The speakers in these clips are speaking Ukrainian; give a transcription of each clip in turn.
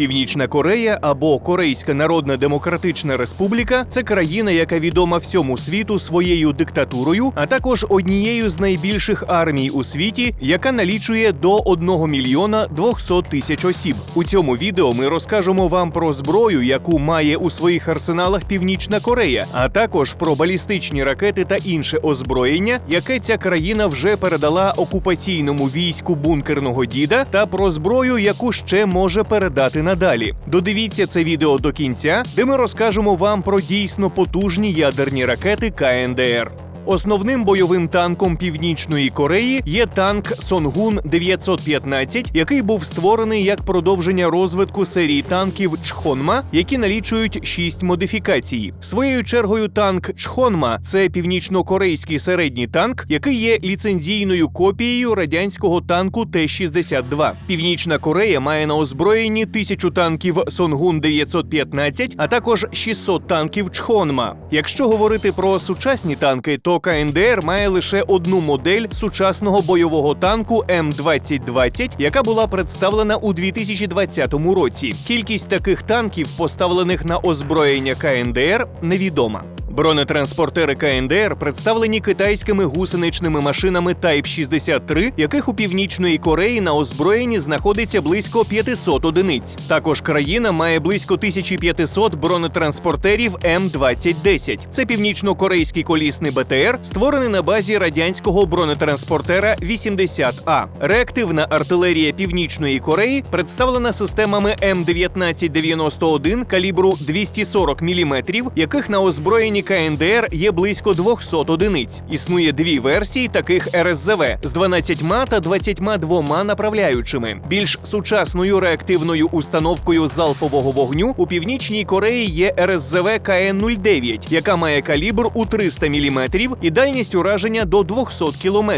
Північна Корея або Корейська Народна Демократична Республіка це країна, яка відома всьому світу своєю диктатурою, а також однією з найбільших армій у світі, яка налічує до 1 мільйона 200 тисяч осіб. У цьому відео ми розкажемо вам про зброю, яку має у своїх арсеналах Північна Корея, а також про балістичні ракети та інше озброєння, яке ця країна вже передала окупаційному війську бункерного діда, та про зброю, яку ще може передати надалі. Додивіться це відео до кінця, де ми розкажемо вам про дійсно потужні ядерні ракети КНДР. Основним бойовим танком Північної Кореї є танк Сонгун 915, який був створений як продовження розвитку серії танків Чхонма, які налічують шість модифікацій. Своєю чергою танк Чхонма це північно-корейський середній танк, який є ліцензійною копією радянського танку Т-62. Північна Корея має на озброєнні тисячу танків Сонгун 915, а також 600 танків Чхонма. Якщо говорити про сучасні танки, то КНДР має лише одну модель сучасного бойового танку М2020, яка була представлена у 2020 році. Кількість таких танків, поставлених на озброєння КНДР, невідома. Бронетранспортери КНДР представлені китайськими гусеничними машинами Type 63, яких у північної Кореї на озброєнні знаходиться близько 500 одиниць. Також країна має близько 1500 бронетранспортерів М2010. Це північно-корейський колісний БТР, створений на базі радянського бронетранспортера 80А. Реактивна артилерія Північної Кореї представлена системами М1991 калібру 240 мм, яких на озброєнні КНДР є близько 200 одиниць. Існує дві версії таких РСЗВ з 12 та 22 направляючими. Більш сучасною реактивною установкою залпового вогню у північній Кореї є РСЗВ КН-09, яка має калібр у 300 мм і дальність ураження до 200 км.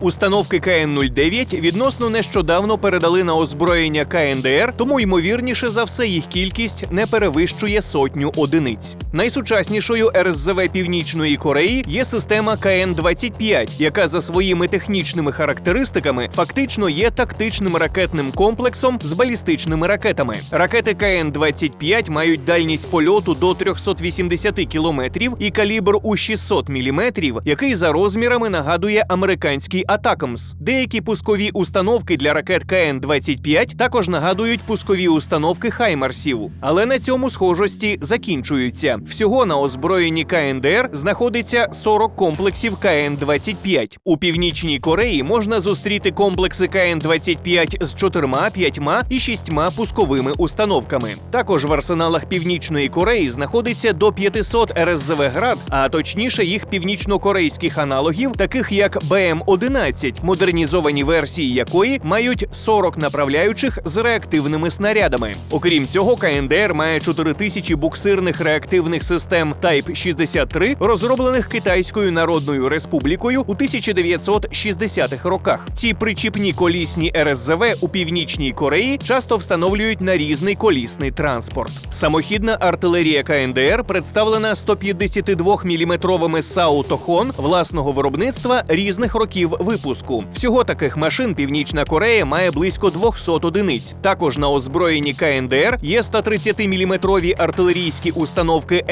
Установки КН-09 відносно нещодавно передали на озброєння КНДР, тому ймовірніше за все їх кількість не перевищує сотню одиниць. Найсучаснішою РСЗВ Північної Кореї є система КН-25, яка за своїми технічними характеристиками фактично є тактичним ракетним комплексом з балістичними ракетами. Ракети КН-25 мають дальність польоту до 380 кілометрів і калібр у 600 міліметрів, який за розмірами нагадує американський Атакамс. Деякі пускові установки для ракет КН-25 також нагадують пускові установки Хаймарсів, але на цьому схожості закінчуються. Всього на озброєнні КНДР знаходиться 40 комплексів КН-25. У північній Кореї можна зустріти комплекси КН-25 з 4, 5 і 6 пусковими установками. Також в арсеналах Північної Кореї знаходиться до 500 РСЗВ град, а точніше їх північно-корейських аналогів, таких як БМ-11, модернізовані версії якої мають 40 направляючих з реактивними снарядами. Окрім цього, КНДР має 4000 буксирних реактивних систем Type 63, розроблених Китайською Народною Республікою у 1960-х роках. Ці причіпні колісні РСЗВ у північній Кореї часто встановлюють на різний колісний транспорт. Самохідна артилерія КНДР представлена 152-мм САУ Тохон власного виробництва різних років випуску. Всього таких машин Північна Корея має близько 200 одиниць. Також на озброєнні КНДР є 130-мм артилерійські установки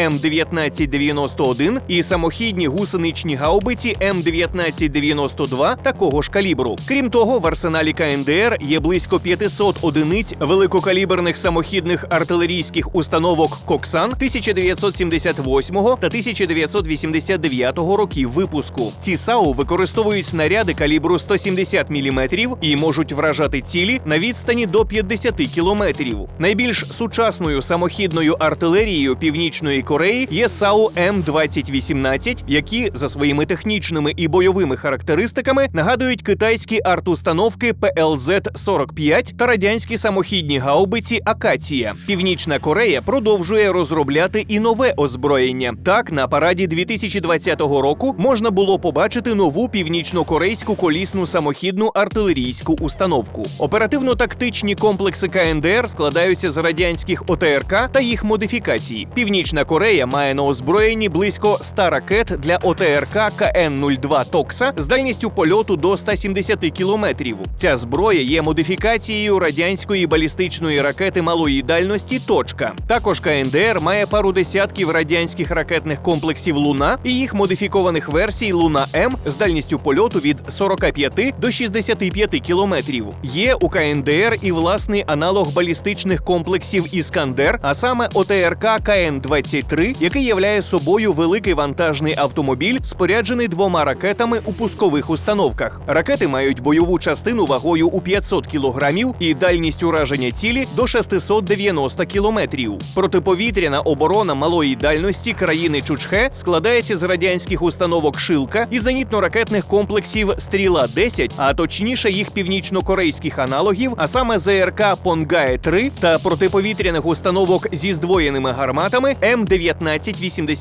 М1991 і самохідні гусеничні гаубиці М1992 такого ж калібру. Крім того, в арсеналі КНДР є близько 500 одиниць великокаліберних самохідних артилерійських установок Коксан 1978 та 1989 років випуску. Ці САУ використовують снаряди калібру 170 мм і можуть вражати цілі на відстані до 50 кілометрів. Найбільш сучасною самохідною артилерією Північної Кореї є САУ М2018, які за своїми технічними і бойовими характеристиками нагадують китайські артустановки ПЛЗ-45 та радянські самохідні гаубиці Акація. Північна Корея продовжує розробляти і нове озброєння. Так, на параді 2020 року можна було побачити нову північно-корейську колісну самохідну артилерійську установку. Оперативно-тактичні комплекси КНДР складаються з радянських ОТРК та їх модифікацій. Північна Корея має на озброєнні озброєні близько 100 ракет для ОТРК КН-02 Токса з дальністю польоту до 170 кілометрів. Ця зброя є модифікацією радянської балістичної ракети малої дальності Точка. Також КНДР має пару десятків радянських ракетних комплексів Луна і їх модифікованих версій Луна М з дальністю польоту від 45 до 65 кілометрів. Є у КНДР і власний аналог балістичних комплексів Іскандер, а саме ОТРК КН-23, який являє собою великий вантажний автомобіль, споряджений двома ракетами у пускових установках. Ракети мають бойову частину вагою у 500 кілограмів і дальність ураження цілі до 690 кілометрів. Протиповітряна оборона малої дальності країни Чучхе складається з радянських установок Шилка і зенітно-ракетних комплексів Стріла 10 а точніше їх північно-корейських аналогів, а саме ЗРК Понгае 3 та протиповітряних установок зі здвоєними гарматами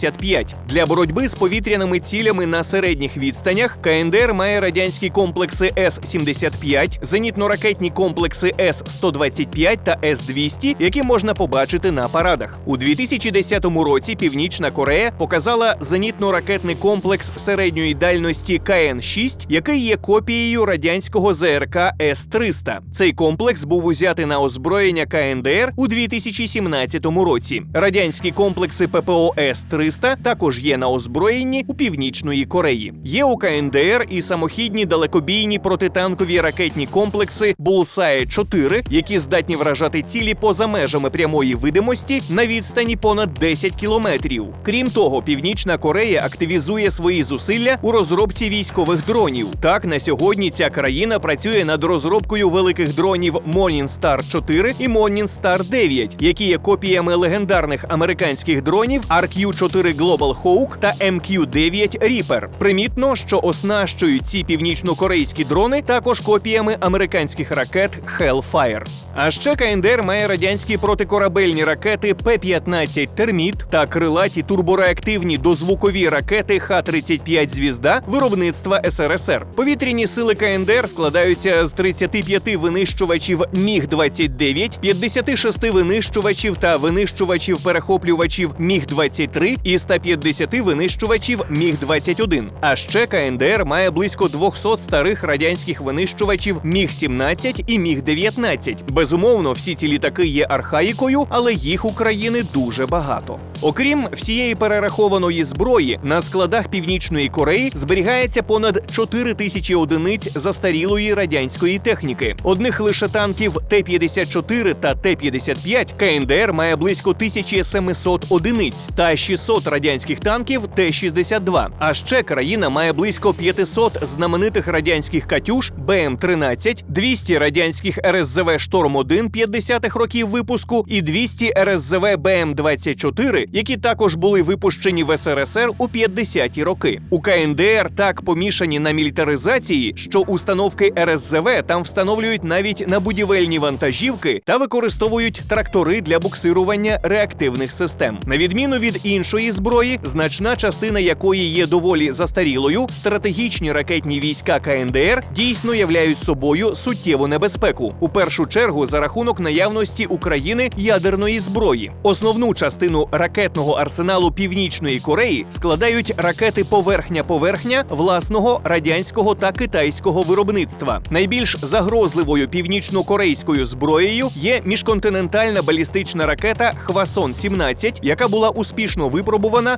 М1985. Для боротьби з повітряними цілями на середніх відстанях КНДР має радянські комплекси С-75, зенітно-ракетні комплекси С-125 та С-200, які можна побачити на парадах. У 2010 році Північна Корея показала зенітно-ракетний комплекс середньої дальності КН-6, який є копією радянського ЗРК С-300. Цей комплекс був узятий на озброєння КНДР у 2017 році. Радянські комплекси ППО С-300 також є на озброєнні у Північної Кореї. Є у КНДР і самохідні далекобійні протитанкові ракетні комплекси Булсає 4 які здатні вражати цілі поза межами прямої видимості на відстані понад 10 кілометрів. Крім того, Північна Корея активізує свої зусилля у розробці військових дронів. Так на сьогодні ця країна працює над розробкою великих дронів Morningstar 4 і Morningstar 9, які є копіями легендарних американських дронів RQ-4 Global Hawk та MQ-9 Reaper. Примітно, що оснащують ці північно-корейські дрони також копіями американських ракет Hellfire. А ще КНДР має радянські протикорабельні ракети П-15 Терміт та крилаті турбореактивні дозвукові ракети Х-35 Звізда виробництва СРСР. Повітряні сили КНДР складаються з 35 винищувачів Міг-29, 56 винищувачів та винищувачів-перехоплювачів Міг-23 і 150 винищувачів Міг-21. А ще КНДР має близько 200 старих радянських винищувачів Міг-17 і Міг-19. Безумовно, всі ці літаки є архаїкою, але їх у країни дуже багато. Окрім всієї перерахованої зброї, на складах Північної Кореї зберігається понад 4 тисячі одиниць застарілої радянської техніки. Одних лише танків Т-54 та Т-55 КНДР має близько 1700 одиниць та 600 радянських танків Т-62. А ще країна має близько 500 знаменитих радянських катюш БМ-13, 200 радянських РСЗВ Шторм-1 50-х років випуску і 200 РСЗВ БМ-24, які також були випущені в СРСР у 50-ті роки. У КНДР так помішані на мілітаризації, що установки РСЗВ там встановлюють навіть на будівельні вантажівки та використовують трактори для буксирування реактивних систем. На відміну від іншої зброї, значна частина якої є доволі застарілою, стратегічні ракетні війська КНДР дійсно являють собою суттєву небезпеку. У першу чергу за рахунок наявності України ядерної зброї. Основну частину ракетного арсеналу Північної Кореї складають ракети поверхня-поверхня власного радянського та китайського виробництва. Найбільш загрозливою північно-корейською зброєю є міжконтинентальна балістична ракета Хвасон 17 яка була успішно випробувана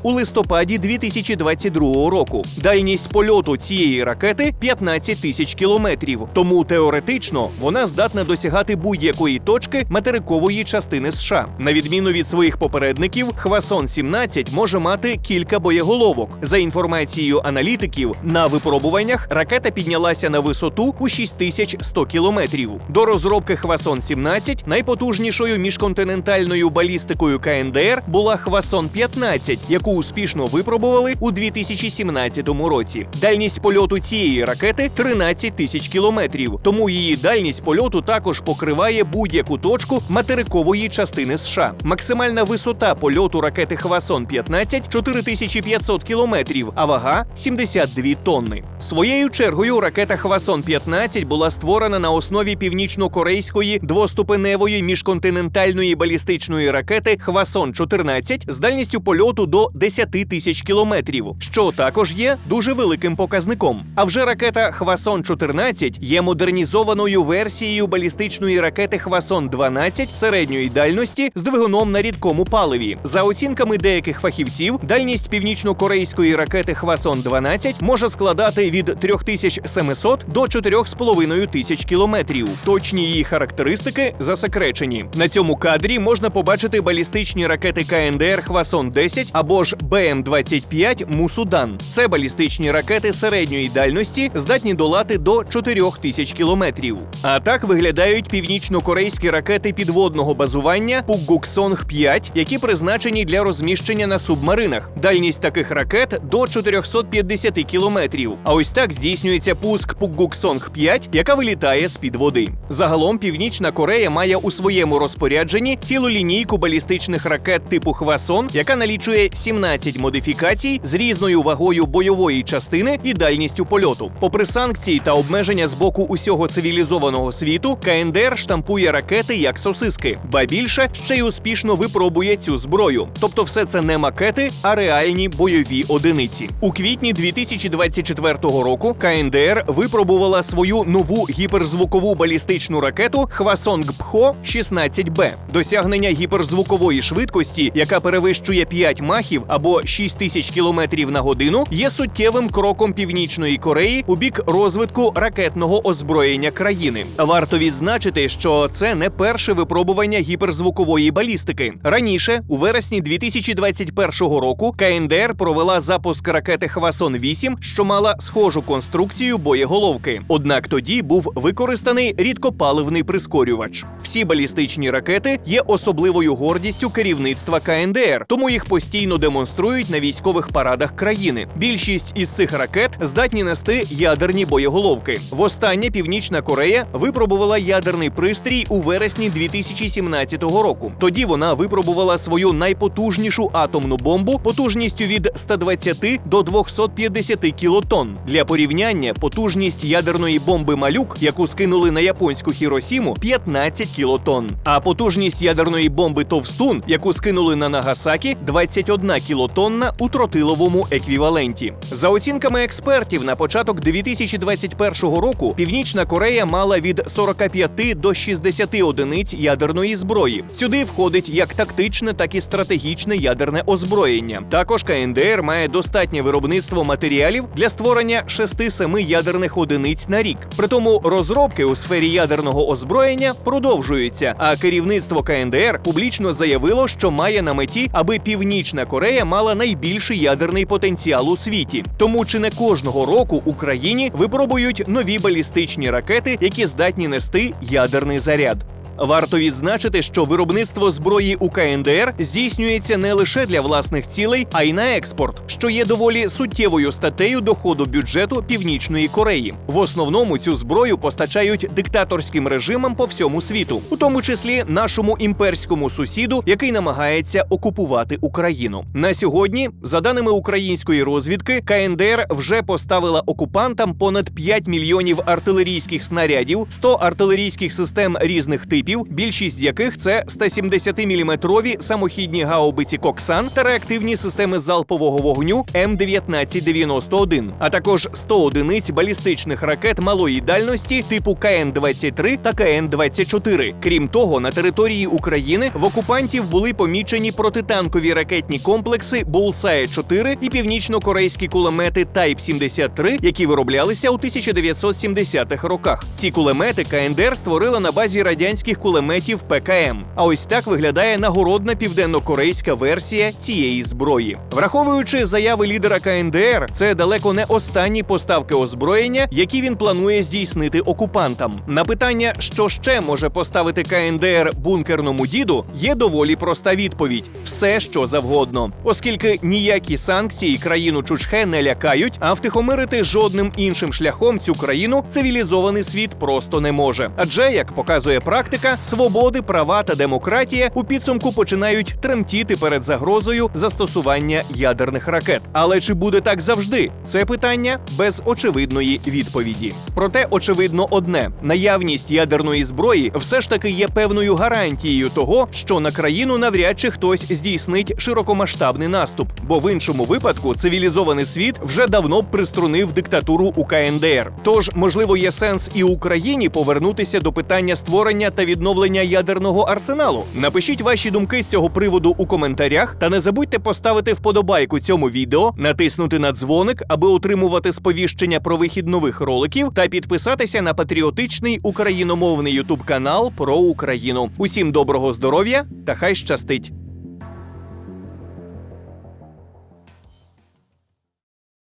у листопаді 2022 року. Дальність польоту цієї ракети 15 тисяч кілометрів. Тому теоретично вона здатна досягати будь-якої точки материкової частини США. На відміну від своїх попередників, Хвасон 17 може мати кілька боєголовок. За інформацією аналітиків, на випробуваннях ракета піднялася на висоту у 6100 кілометрів. До розробки Хвасон 17 найпотужнішою міжконтинентальною балістикою КНДР була Хвасон 15, яку успішно випробували у 2017 році. Дальність польоту цієї ракети 13 тисяч кілометрів, тому її дальність польоту також покриває будь-яку точку материкової частини США. Максимальна висота польоту ракети Хвасон 15 4500 кілометрів, а вага 72 тонни. Своєю чергою ракета Хвасон 15 була створена на основі північно-корейської двоступеневої міжконтинентальної балістичної ракети Хвасон 14 з дальністю польоту висоту до 10 тисяч кілометрів, що також є дуже великим показником. А вже ракета Хвасон 14 є модернізованою версією балістичної ракети Хвасон 12 середньої дальності з двигуном на рідкому паливі. За оцінками деяких фахівців, дальність північно-корейської ракети Хвасон 12 може складати від 3700 до 4,5 тисяч кілометрів. Точні її характеристики засекречені. На цьому кадрі можна побачити балістичні ракети КНДР Хвасон 10 або ж БМ-25 Мусудан. Це балістичні ракети середньої дальності, здатні долати до 4 тисяч кілометрів. А так виглядають північно-корейські ракети підводного базування Пуггуксонг 5 які призначені для розміщення на субмаринах. Дальність таких ракет до 450 кілометрів. А ось так здійснюється пуск Пуггуксонг 5 яка вилітає з під води. Загалом Північна Корея має у своєму розпорядженні цілу лінійку балістичних ракет типу Хвасон, яка налічує 17 модифікацій з різною вагою бойової частини і дальністю польоту. Попри санкції та обмеження з боку усього цивілізованого світу, КНДР штампує ракети як сосиски, ба більше ще й успішно випробує цю зброю. Тобто, все це не макети, а реальні бойові одиниці. У квітні 2024 року КНДР випробувала свою нову гіперзвукову балістичну ракету Хвасонг Пхо 16Б. Досягнення гіперзвукової швидкості, яка перевищує 5 махів або 6 тисяч кілометрів на годину, є суттєвим кроком Північної Кореї у бік розвитку ракетного озброєння країни. Варто відзначити, що це не перше випробування гіперзвукової балістики. Раніше, у вересні 2021 року, КНДР провела запуск ракети Хвасон 8 що мала схожу конструкцію боєголовки. Однак тоді був використаний рідкопаливний прискорювач. Всі балістичні ракети є особливою гордістю керівництва КНДР, тому їх постійно демонструють на військових парадах країни. Більшість із цих ракет здатні нести ядерні боєголовки. Востаннє Північна Корея випробувала ядерний пристрій у вересні 2017 року. Тоді вона випробувала свою найпотужнішу атомну бомбу потужністю від 120 до 250 кілотонн. Для порівняння потужність ядерної бомби Малюк, яку скинули на японську Хіросіму, 15 кілотонн. А потужність ядерної бомби Товстун, яку скинули на Нагасакі, 21 кілотонна у тротиловому еквіваленті. За оцінками експертів, на початок 2021 року Північна Корея мала від 45 до 60 одиниць ядерної зброї. Сюди входить як тактичне, так і стратегічне ядерне озброєння. Також КНДР має достатнє виробництво матеріалів для створення 6-7 ядерних одиниць на рік. Притому розробки у сфері ядерного озброєння продовжуються. А керівництво КНДР публічно заявило, що має на меті, аби Північна Корея мала найбільший ядерний потенціал у світі. Тому чи не кожного року Україні випробують нові балістичні ракети, які здатні нести ядерний заряд. Варто відзначити, що виробництво зброї у КНДР здійснюється не лише для власних цілей, а й на експорт, що є доволі суттєвою статтею доходу бюджету Північної Кореї. В основному цю зброю постачають диктаторським режимам по всьому світу, у тому числі нашому імперському сусіду, який намагається окупувати Україну. На сьогодні, за даними української розвідки, КНДР вже поставила окупантам понад 5 мільйонів артилерійських снарядів, 100 артилерійських систем різних типів типів, більшість яких це 170-мм самохідні гаубиці Коксан та реактивні системи залпового вогню М1991, а також 100 одиниць балістичних ракет малої дальності типу КН-23 та КН-24. Крім того, на території України в окупантів були помічені протитанкові ракетні комплекси Булсає 4 і північно-корейські кулемети Type 73, які вироблялися у 1970-х роках. Ці кулемети КНДР створила на базі радянських кулеметів ПКМ. А ось так виглядає нагородна південно-корейська версія цієї зброї. Враховуючи заяви лідера КНДР, це далеко не останні поставки озброєння, які він планує здійснити окупантам. На питання, що ще може поставити КНДР бункерному діду, є доволі проста відповідь: все, що завгодно, оскільки ніякі санкції країну Чучхе не лякають, а втихомирити жодним іншим шляхом цю країну цивілізований світ просто не може. Адже як показує практика. Безпека, свободи, права та демократія у підсумку починають тремтіти перед загрозою застосування ядерних ракет. Але чи буде так завжди? Це питання без очевидної відповіді. Проте очевидно одне: наявність ядерної зброї все ж таки є певною гарантією того, що на країну навряд чи хтось здійснить широкомасштабний наступ, бо в іншому випадку цивілізований світ вже давно приструнив диктатуру у КНДР. Тож, можливо, є сенс і Україні повернутися до питання створення та відновлення ядерного арсеналу. Напишіть ваші думки з цього приводу у коментарях, та не забудьте поставити вподобайку цьому відео, натиснути на дзвоник, аби отримувати сповіщення про вихід нових роликів, та підписатися на патріотичний україномовний ютуб канал про Україну. Усім доброго здоров'я та хай щастить!